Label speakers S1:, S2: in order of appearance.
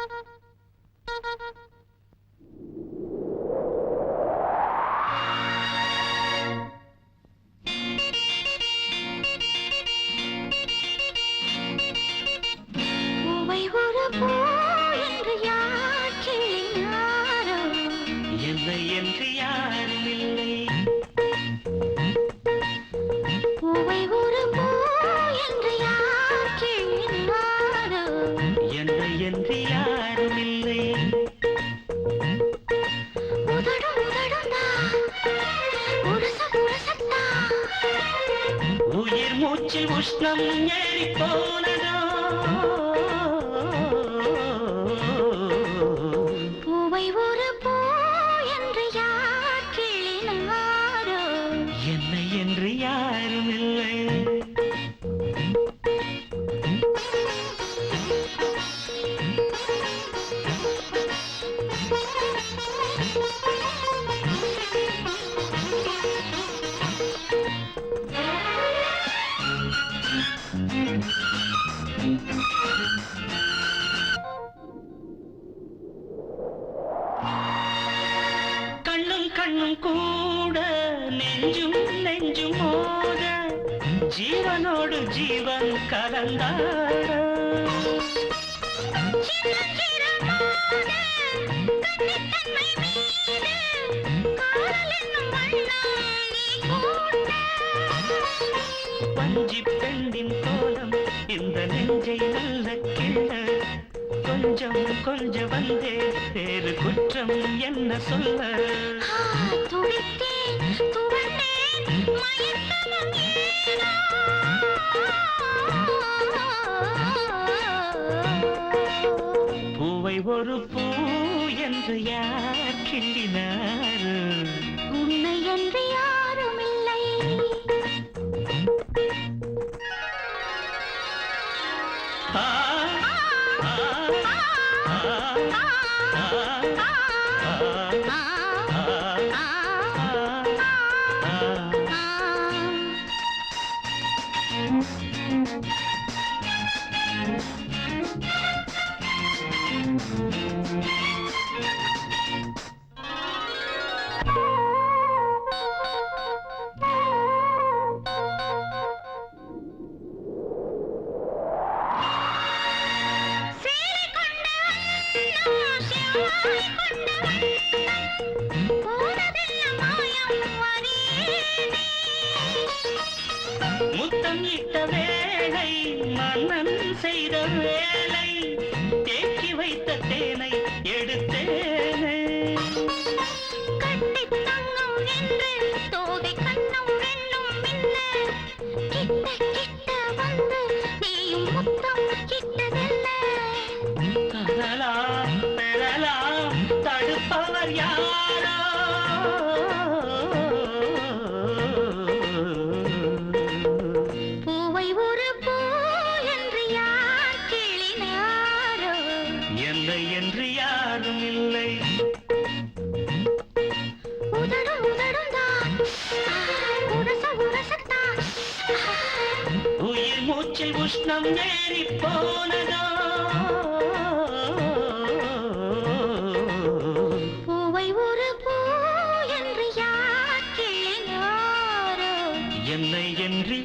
S1: Thank
S2: you. மூச்சில் உஷ்ணம் ஏறி போனதோ
S1: பூவை ஒரு
S2: கண்ணும் கூட நெஞ்சும் நெஞ்சும் மோத ஜீவனோடு ஜீவன் கலந்தாட.
S1: சின்னஞ்சிறகான கன்னித்தன்மை
S2: வஞ்சி பெண்ணின் கோலம் இந்த நெஞ்சை நல்ல கிள்ள கொஞ்சம் கொஞ்சம் வந்தே. வேறு குற்றம் என்ன சொல்ல? பூவை ஒரு பூ என்று யார் கிள்ளினார்?
S1: உன்னை என்று யாரும் இல்லை.
S2: ஆ, ஆ, முத்தம் இட்ட வேலை மன்னன் செய்த வேலை தேக்கி வைத்த தேனை எடுத்தேனே.
S1: தங்கம் என்று தோகை கண்ணம் கிட்ட கிட்ட வந்து
S2: தடுப்பவர் யாரோ
S1: பூவை ஒரு பூ என்று யார் கிள்ளினாரோ?
S2: என்னை என்று யாரும் இல்லை
S1: உதடு உதடும்தான், ஆ, உரச உரசத்தான்.
S2: உயிர் மூச்சில் உஷ்ணம் ஏறி போனதோ என்னை என்று